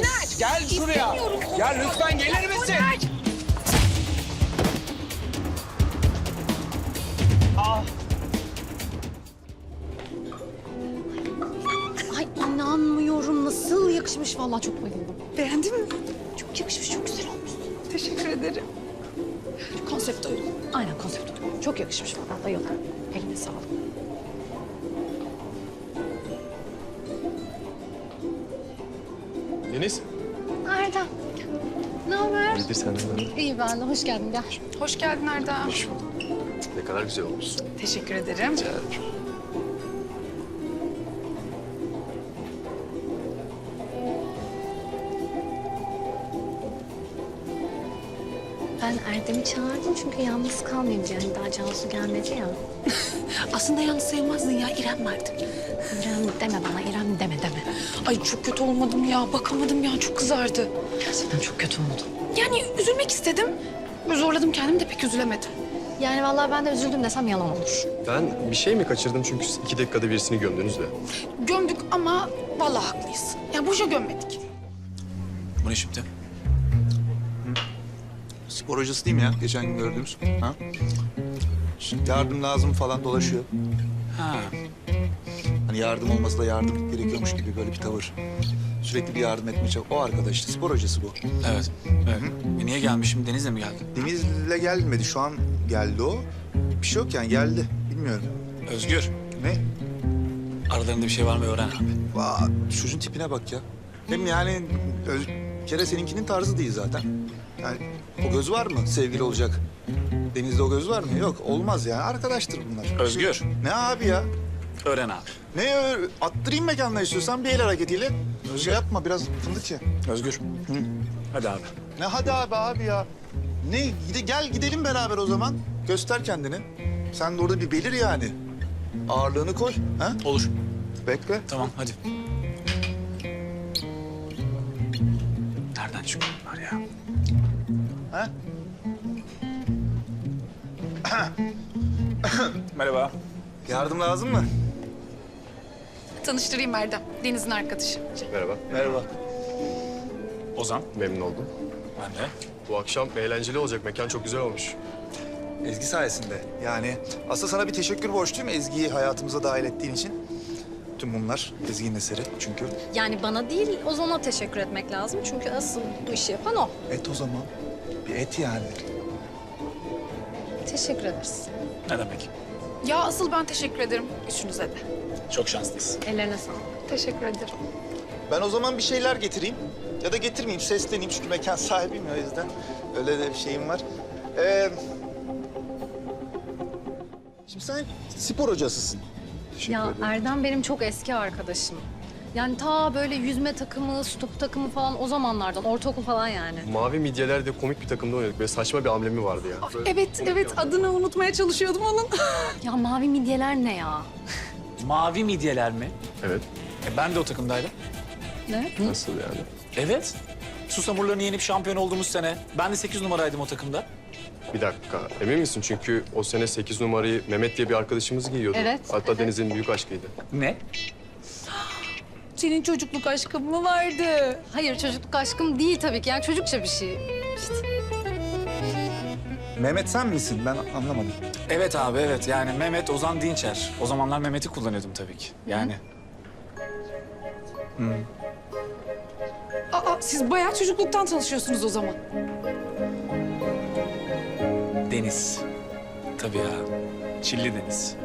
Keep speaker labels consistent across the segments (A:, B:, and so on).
A: misin? Gel şuraya. Ya lütfen gelir misin?
B: Ay inanmıyorum nasıl yakışmış vallahi çok bayıldım.
C: Beğendin mi?
B: Çok yakışmış çok güzel olmuş.
C: Teşekkür ederim.
B: Konsept uygun. Aynen konsept uygun. Çok yakışmış vallahi bayıldım. Eline sağlık.
D: Deniz.
B: Erdem. Ne haber?
D: İyidir senden ne?
B: İyi ben de hoş geldin gel.
C: Hoş geldin Erdem.
D: Ne kadar güzel olmuşsun.
C: Teşekkür ederim.
B: Ben Erdem'i çağırdım çünkü yalnız kalmayayım diye. Hani daha Cansu gelmedi ya.
C: Aslında yalnız sayılmazdın ya. İrem vardı.
B: İrem deme bana İrem deme deme.
C: Ay çok kötü olmadım ya. Bakamadım ya. Çok kızardı.
B: Gerçekten çok kötü oldu.
C: Yani üzülmek istedim. Zorladım kendimi de pek üzülemedim.
B: Yani vallahi ben de üzüldüm desem yalan olur.
D: Ben bir şey mi kaçırdım çünkü siz iki dakikada birisini gömdünüz de.
C: Gömdük ama vallahi haklıyız. Ya boşa gömmedik.
E: Bu ne şimdi?
F: Spor hocası değil mi ya? Geçen gün gördüğümüz. Ha? Şimdi yardım lazım falan dolaşıyor.
E: Ha,
F: Hani yardım olmasa da yardım gerekiyormuş gibi böyle bir tavır. Sürekli bir yardım etmeye çalışıyor. O arkadaş işte spor hocası bu.
E: evet. Evet. E niye gelmişim? Deniz'le mi geldin?
F: Deniz'le gelmedi. Şu an geldi o. Bir şey yok yani geldi. Bilmiyorum.
E: Özgür,
F: Ne?
E: aralarında bir şey var mı öğren abi.
F: Vaa, çocuğun tipine bak ya. Hem yani öz, kere seninkinin tarzı değil zaten. Yani o göz var mı sevgili olacak? Deniz'de o göz var mı? Yok olmaz yani. Arkadaştır bunlar.
E: Özgür,
F: Ne abi ya?
E: Öğren abi.
F: Ne ö- attırayım mekanla istiyorsan bir el hareketiyle. Şey yapma biraz fındık ye.
E: Özgür. Hadi abi.
F: Ne hadi abi abi ya. Ne gide, gel gidelim beraber o zaman. Göster kendini. Sen de orada bir belir yani. Ağırlığını koy. Ha?
E: Olur.
F: Bekle.
E: Tamam, hadi. Nereden çıkıyor bunlar ya?
F: Ha?
E: Merhaba.
F: Yardım lazım mı?
C: Tanıştırayım Erdem. Deniz'in arkadaşı.
D: Merhaba.
F: Merhaba.
E: Ozan.
D: Memnun oldum.
E: Ben de.
D: Bu akşam eğlenceli olacak. Mekan çok güzel olmuş.
F: Ezgi sayesinde. Yani aslında sana bir teşekkür borçluyum Ezgi'yi hayatımıza dahil ettiğin için. Tüm bunlar Ezgi'nin eseri çünkü.
B: Yani bana değil Ozan'a teşekkür etmek lazım. Çünkü asıl bu işi yapan o.
F: Et o zaman. Bir et yani.
B: Teşekkür ederiz.
E: Ne demek?
C: Ya asıl ben teşekkür ederim üçünüze de.
E: Çok şanslıyız.
B: Ellerine sağlık.
C: Teşekkür ederim.
F: Ben o zaman bir şeyler getireyim. Ya da getirmeyeyim, sesleneyim çünkü mekan sahibiyim ya, o yüzden. Öyle de bir şeyim var. Ee, şimdi sen spor hocasısın.
D: Teşekkür
B: Ya
D: ederim.
B: Erdem benim çok eski arkadaşım. Yani ta böyle yüzme takımı, stop takımı falan o zamanlardan, ortaokul falan yani.
D: Mavi midyelerde komik bir takımda oynadık. Böyle saçma bir amblemi vardı ya. Böyle
C: Evet, evet. Adını unutmaya çalışıyordum onun.
B: Ya mavi midyeler ne ya?
E: Mavi midyeler mi?
D: Evet.
E: E, ben de o takımdaydım.
B: Ne?
D: Nasıl yani?
E: Evet. Susamurlarını yenip şampiyon olduğumuz sene. Ben de 8 numaraydım o takımda.
D: Bir dakika. Emin misin? Çünkü o sene 8 numarayı Mehmet diye bir arkadaşımız giyiyordu.
B: Evet,
D: Hatta
B: evet.
D: Deniz'in büyük aşkıydı.
E: Ne?
C: Senin çocukluk aşkın mı vardı?
B: Hayır çocukluk aşkım değil tabii ki. Yani çocukça bir şey. İşte.
F: Mehmet sen misin? Ben anlamadım.
E: Evet abi evet yani Mehmet Ozan Dinçer. O zamanlar Mehmet'i kullanıyordum tabii ki. Yani
C: Aa, siz bayağı çocukluktan tanışıyorsunuz o zaman.
E: Deniz. Tabii ya. Çilli Deniz.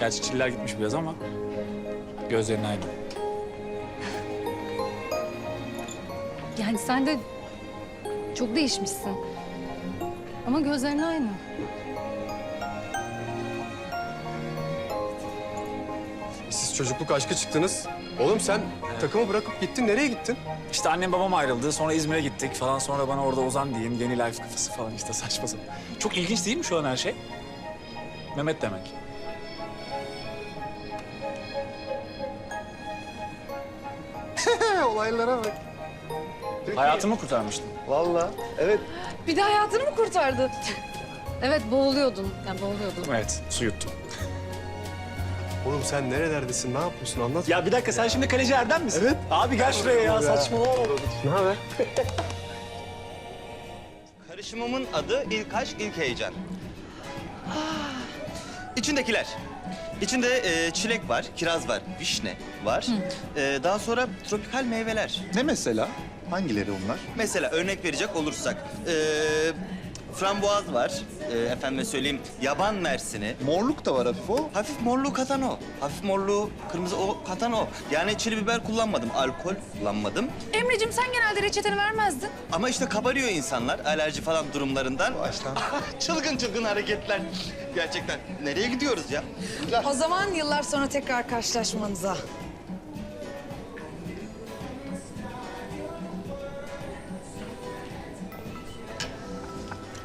E: Gerçi çiller gitmiş biraz ama gözlerin aynı.
B: Yani sen de çok değişmişsin. Ama gözlerin aynı.
D: Siz çocukluk aşkı çıktınız. Oğlum sen takımı bırakıp gittin. Nereye gittin?
E: İşte annem babam ayrıldı. Sonra İzmir'e gittik falan. Sonra bana orada Ozan diyeyim. Yeni life kafası falan işte saçma sapan. Çok ilginç değil mi şu an her şey? Mehmet demek.
F: Olaylara bak.
E: Hayatımı kurtarmıştın.
F: Vallahi. Evet.
C: Bir de hayatını mı kurtardı?
B: Evet boğuluyordun. Yani boğuluyordun.
E: Evet, su yuttum.
D: Oğlum sen nerelerdesin? Ne yapıyorsun? Anlat.
E: Ya bir dakika sen şimdi kaleci Erdem misin? Evet. Abi gel şuraya ya saçmalama.
D: Ne haber?
G: Karışımımın adı ilk aşk, ilk heyecan. İçindekiler. İçinde e, çilek var, kiraz var, vişne var. E, daha sonra tropikal meyveler.
F: Ne mesela? Hangileri onlar?
G: Mesela örnek verecek olursak, e, frambuaz var, e, efendime söyleyeyim yaban mersini.
F: Morluk da var hafif o.
G: Hafif morluğu katan o. Hafif morluğu, kırmızı o katan o. Yani çili biber kullanmadım, alkol kullanmadım.
C: Emre'cim sen genelde reçeteni vermezdin.
G: Ama işte kabarıyor insanlar alerji falan durumlarından.
F: Baştan.
G: çılgın çılgın hareketler. Gerçekten nereye gidiyoruz ya?
H: O zaman yıllar sonra tekrar karşılaşmanıza.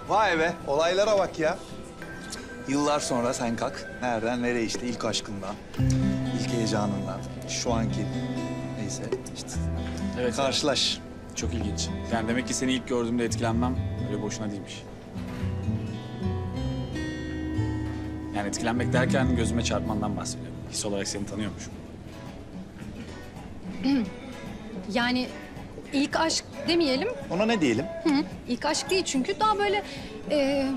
F: Vay be, olaylara bak ya. Yıllar sonra sen kalk. Nereden nereye işte ilk aşkından, ilk heyecanından, şu anki neyse işte.
E: Evet.
F: Karşılaş.
E: Çok ilginç. Yani demek ki seni ilk gördüğümde etkilenmem öyle boşuna değilmiş. Yani etkilenmek derken gözüme çarpmandan bahsediyorum. His olarak seni tanıyormuşum.
B: Yani ilk aşk demeyelim.
F: Ona ne diyelim?
B: İlk aşk değil çünkü daha böyle e,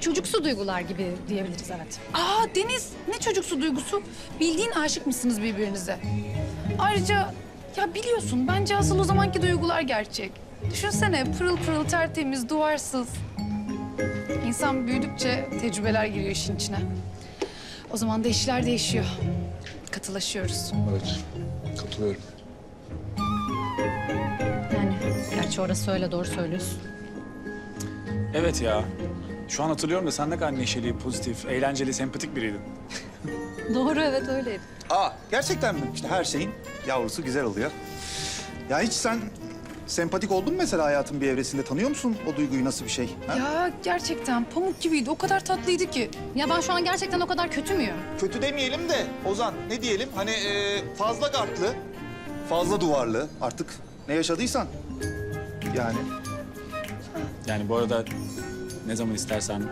B: çocuksu duygular gibi diyebiliriz evet.
C: Aa Deniz ne çocuksu duygusu. Bildiğin aşık mısınız birbirinize? Ayrıca ya biliyorsun bence asıl o zamanki duygular gerçek. Düşünsene pırıl pırıl tertemiz, duvarsız. İnsan büyüdükçe tecrübeler giriyor işin içine. O zaman da işler değişiyor. Katılaşıyoruz.
F: Evet, katılıyorum.
B: Gerçi orası öyle doğru söylüyorsun.
E: Evet ya. Şu an hatırlıyorum da sen ne kadar neşeli, pozitif, eğlenceli, sempatik biriydin.
B: Doğru evet öyleydi.
F: Aa, gerçekten mi? İşte her şeyin yavrusu güzel oluyor. Ya hiç sen sempatik oldun mu mesela hayatın bir evresinde? Tanıyor musun o duyguyu nasıl bir şey? ha?
C: Ya gerçekten pamuk gibiydi. O kadar tatlıydı ki.
B: Ya ben şu an gerçekten o kadar kötü müyüm?
F: Kötü demeyelim de Ozan ne diyelim? Hani e, fazla gartlı, fazla duvarlı artık ne yaşadıysan. Yani
E: Yani bu arada ne zaman istersen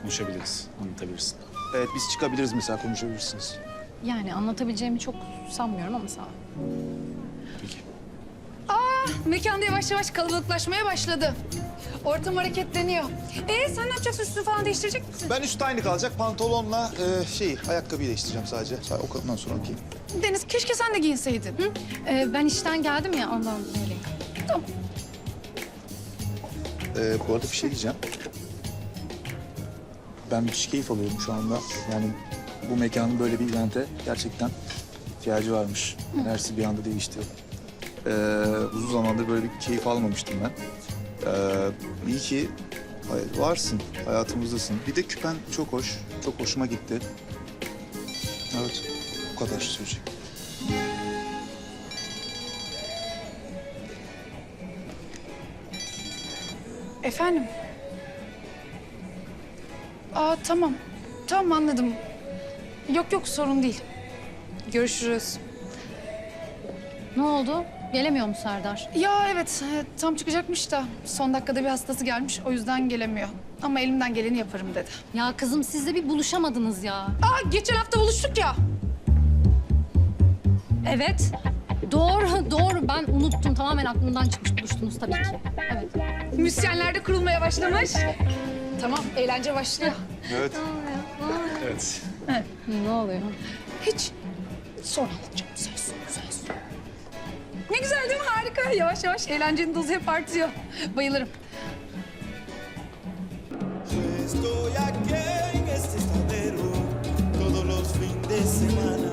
E: konuşabiliriz, anlatabilirsin.
F: evet biz çıkabiliriz mesela konuşabilirsiniz.
B: Yani anlatabileceğimi çok sanmıyorum ama sağ ol.
E: Peki.
C: Mekanda yavaş yavaş kalabalıklaşmaya başladı. Ortam hareketleniyor. Ee sen ne yapacaksın? Üstünü falan değiştirecek misin?
F: Ben üst aynı kalacak pantolonla e, şey ayakkabıyı değiştireceğim sadece. Sadece o kadından sonra okuyayım.
C: Deniz keşke sen de giyinseydin. Hı?
B: Ee, ben işten geldim ya ondan öyleyim.
C: Tamam.
F: Ee, bu arada bir şey diyeceğim. Ben müthiş keyif alıyorum şu anda. Yani bu mekanın böyle bir evente gerçekten ihtiyacı varmış. Enerjisi bir anda değişti. Ee, uzun zamandır böyle bir keyif almamıştım ben. Ee, iyi ki varsın, hayatımızdasın. Bir de küpen çok hoş, çok hoşuma gitti. Evet, bu kadar söyleyecek.
C: Efendim? Aa tamam. Tamam anladım. Yok yok sorun değil. Görüşürüz.
B: Ne oldu? Gelemiyor mu Serdar?
C: Ya evet e, tam çıkacakmış da son dakikada bir hastası gelmiş o yüzden gelemiyor. Ama elimden geleni yaparım dedi.
B: Ya kızım siz de bir buluşamadınız ya.
C: Aa geçen hafta buluştuk ya.
B: Evet. Doğru, doğru. Ben unuttum. Tamamen aklımdan çıkmış buluştunuz tabii ki. Evet.
C: Müzisyenler de kurulmaya başlamış. Tamam eğlence başlıyor.
F: Evet.
E: Evet.
B: Ne oluyor?
C: Hiç sonra anlatacağım. Söz, söz. Ne güzel değil mi? Harika. Yavaş yavaş eğlencenin dozu hep artıyor. Bayılırım.
I: Estoy aquí en este estadero todos los fines de semana.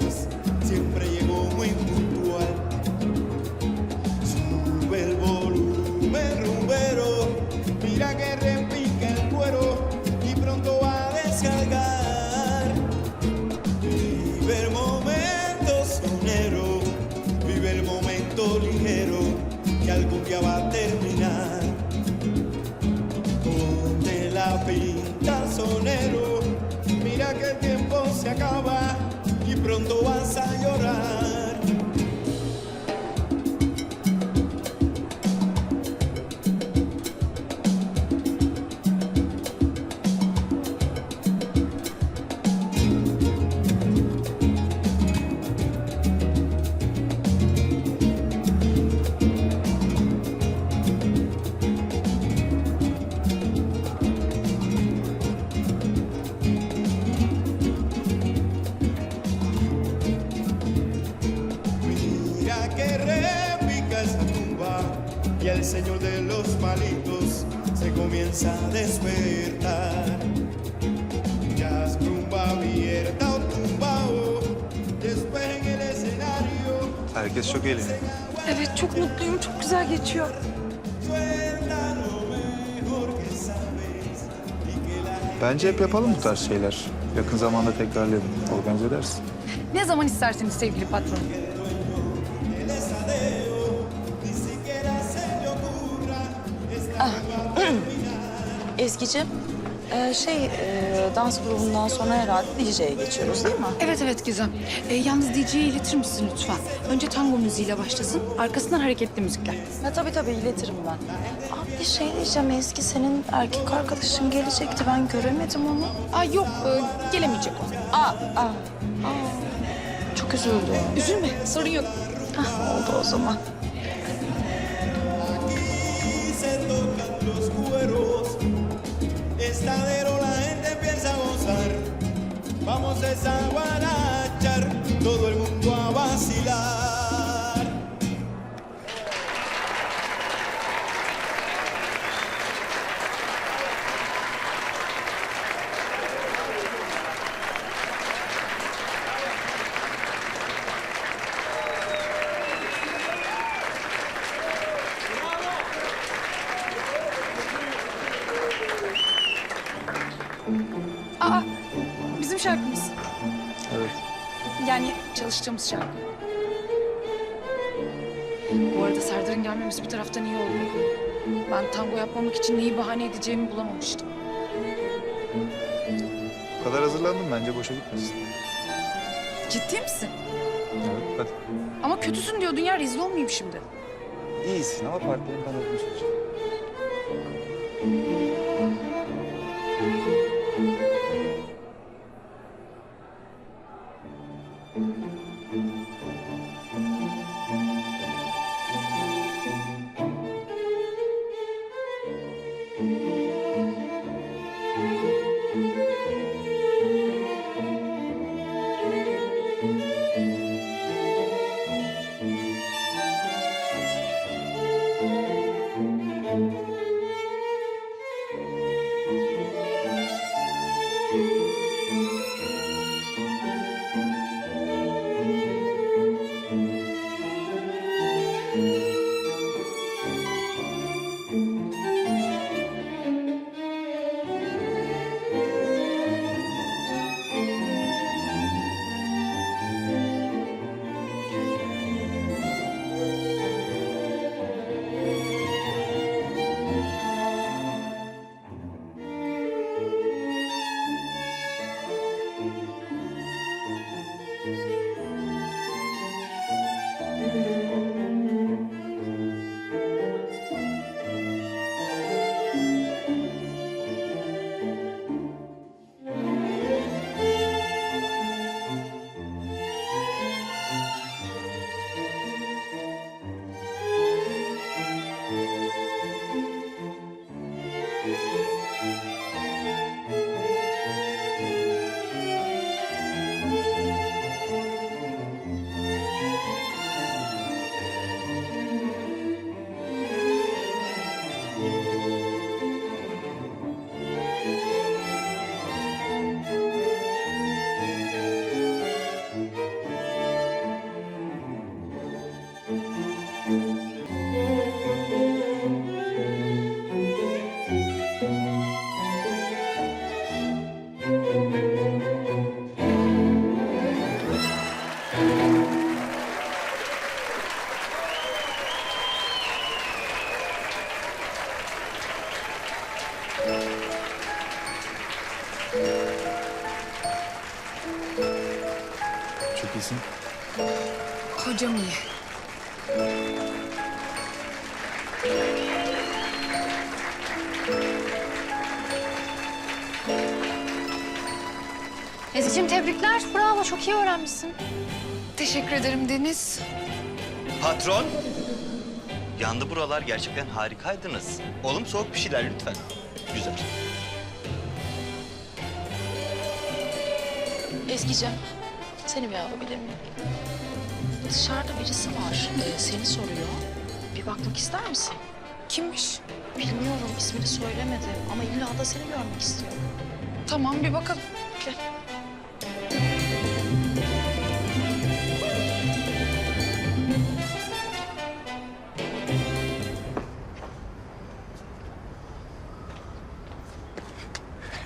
I: Acaba el señor de los malitos se comienza a despertar. Jazz rumba abierta o tumbao, despejen el escenario.
F: Herkes çok eğleniyor.
C: Evet çok mutluyum. Çok güzel geçiyor.
F: Bence hep yapalım bu tarz şeyler. Yakın zamanda tekrarlayalım. Organize edersin.
C: Ne zaman isterseniz sevgili patron.
I: Ocurra.
J: Ezgi'cim, e, şey e, dans grubundan sonra herhalde DJ'ye geçiyoruz değil mi?
C: Evet evet Gizem. Ee, yalnız DJ'ye iletir misin lütfen? Önce tango müziğiyle başlasın. Arkasından hareketli müzikler.
J: Ha, tabii tabii iletirim ben. Abi bir şey diyeceğim Ezgi, senin erkek arkadaşın gelecekti. Ben göremedim onu.
C: Aa yok e, gelemeyecek o.
J: Aa, aa, aa. Çok üzüldüm.
C: Üzülme sorun yok.
J: Hah, oldu o zaman.
I: Estadero la gente empieza a gozar. Vamos a guarachar, todo el mundo
C: Bu arada Serdar'ın gelmemesi bir taraftan iyi oldu. Ben tango yapmamak için neyi bahane edeceğimi bulamamıştım.
F: Bu kadar hazırlandım bence boşa gitmesin.
C: Ciddi misin?
F: Evet hadi.
C: Ama kötüsün diyordun ya rezil olmayayım şimdi.
F: İyisin ama partinin kanadını tutacağım. Çok iyisin.
C: Hocam iyi.
B: Ezgi'cim tebrikler. Bravo çok iyi öğrenmişsin.
C: Teşekkür ederim Deniz.
G: Patron. Yandı buralar gerçekten harikaydınız. Oğlum soğuk bir şeyler lütfen. Güzel.
J: Ezgi'cim, seni bir alabilir miyim? Dışarıda birisi var. Ee, seni soruyor. Bir bakmak ister misin?
C: Kimmiş?
J: Bilmiyorum ismini söylemedi ama illa da seni görmek istiyor.
C: Tamam bir bakalım.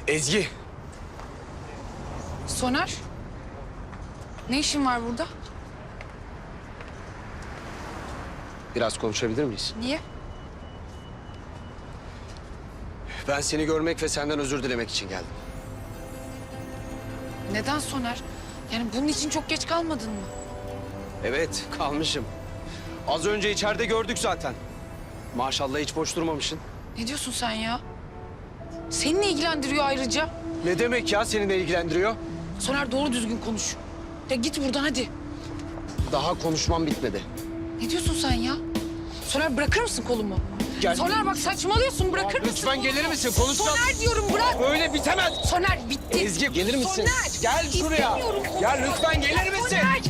A: Ezgi.
C: Soner. Ne işin var burada?
A: Biraz konuşabilir miyiz?
C: Niye?
A: Ben seni görmek ve senden özür dilemek için geldim.
C: Neden Soner? Yani bunun için çok geç kalmadın mı?
A: Evet, kalmışım. Az önce içeride gördük zaten. Maşallah hiç boş durmamışsın.
C: Ne diyorsun sen ya? Seni ne ilgilendiriyor ayrıca?
A: Ne demek ya seni ne ilgilendiriyor?
C: Soner doğru düzgün konuş. Ya git buradan hadi.
A: Daha konuşmam bitmedi.
C: Ne diyorsun sen ya? Soner bırakır mısın kolumu?
A: Gel.
C: Soner bak saçmalıyorsun bırakır
A: Ya
C: mısın?
A: lütfen
C: kolumu?
A: gelir misin? Konuşacağız.
C: Soner diyorum bırak.
A: Böyle bitemez.
C: Soner bitti.
A: Ezgi gelir misin?
C: Soner.
A: Gel şuraya. Ya lütfen gelir misin?
C: Soner.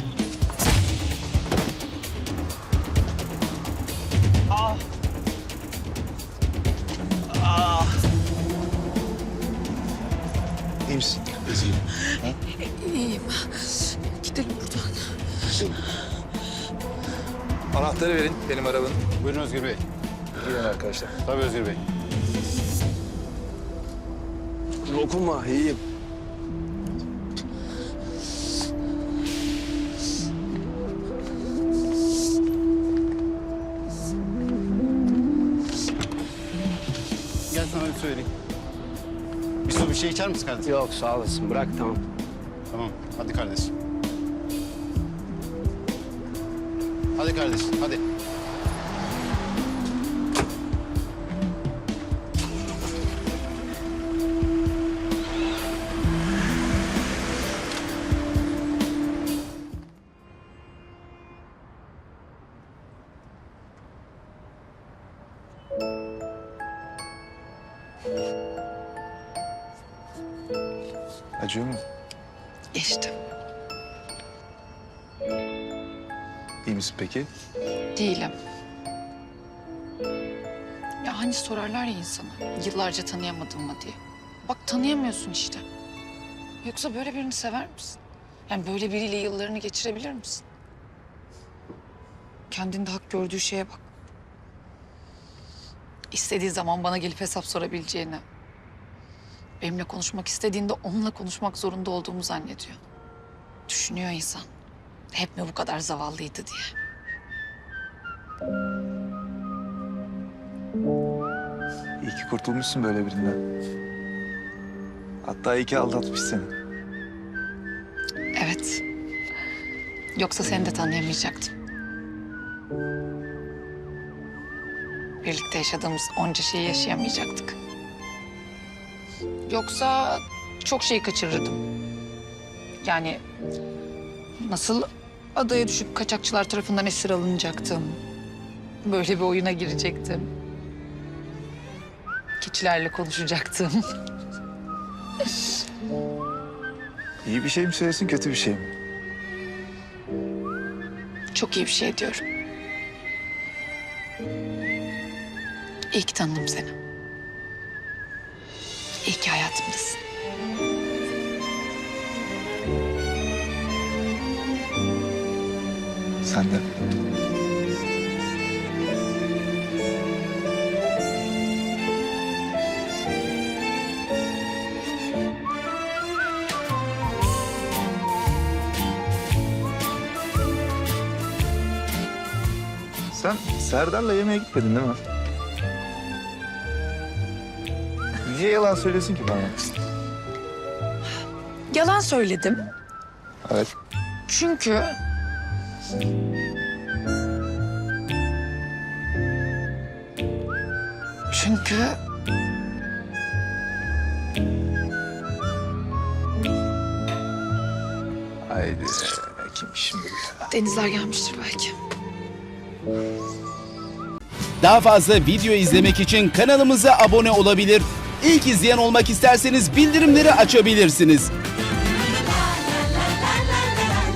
F: İyi misin?
C: İyiyim. Buradan.
F: Anahtarı verin benim arabanın.
E: Buyurun Özgür Bey.
F: Girin arkadaşlar.
E: Tabii Özgür Bey.
A: Dokunma, iyiyim.
K: Gel sana bir söyleyeyim. Bir su bir şey içer misin kardeşim?
A: Yok, sağ olasın. Bırak, tamam.
K: Tamam. Hadi kardeşim. Hadi kardeşim hadi.
F: Acıyor mu?
C: Geçti.
F: İyi misin peki?
C: Değilim. Ya hani sorarlar ya insana yıllarca tanıyamadın mı diye. Bak tanıyamıyorsun işte. Yoksa böyle birini sever misin? Yani böyle biriyle yıllarını geçirebilir misin? Kendinde hak gördüğü şeye bak. İstediği zaman bana gelip hesap sorabileceğini. Benimle konuşmak istediğinde onunla konuşmak zorunda olduğumu zannediyor. Düşünüyor insan. Hep mi bu kadar zavallıydı diye.
F: İyi ki kurtulmuşsun böyle birinden. Hatta iyi ki aldatmış seni.
C: Evet. Yoksa seni de tanıyamayacaktım. Birlikte yaşadığımız onca şeyi yaşayamayacaktık. Yoksa çok şey kaçırırdım. Yani nasıl adaya düşüp kaçakçılar tarafından esir alınacaktım. Böyle bir oyuna girecektim. Keçilerle konuşacaktım.
F: İyi bir şey mi söylesin, kötü bir şey mi?
C: Çok iyi bir şey diyorum. İyi ki tanıdım seni. İyi ki hayatımdasın.
F: Sen de. Sen Serdar'la yemeğe gitmedin değil mi? Niye yalan söylüyorsun ki bana?
C: Yalan söyledim.
F: Evet.
C: Çünkü... Çünkü...
F: Haydi. Kim şimdi?
C: Denizler gelmiştir belki.
L: Daha fazla video izlemek için kanalımıza abone olabilir. İlk izleyen olmak isterseniz bildirimleri açabilirsiniz.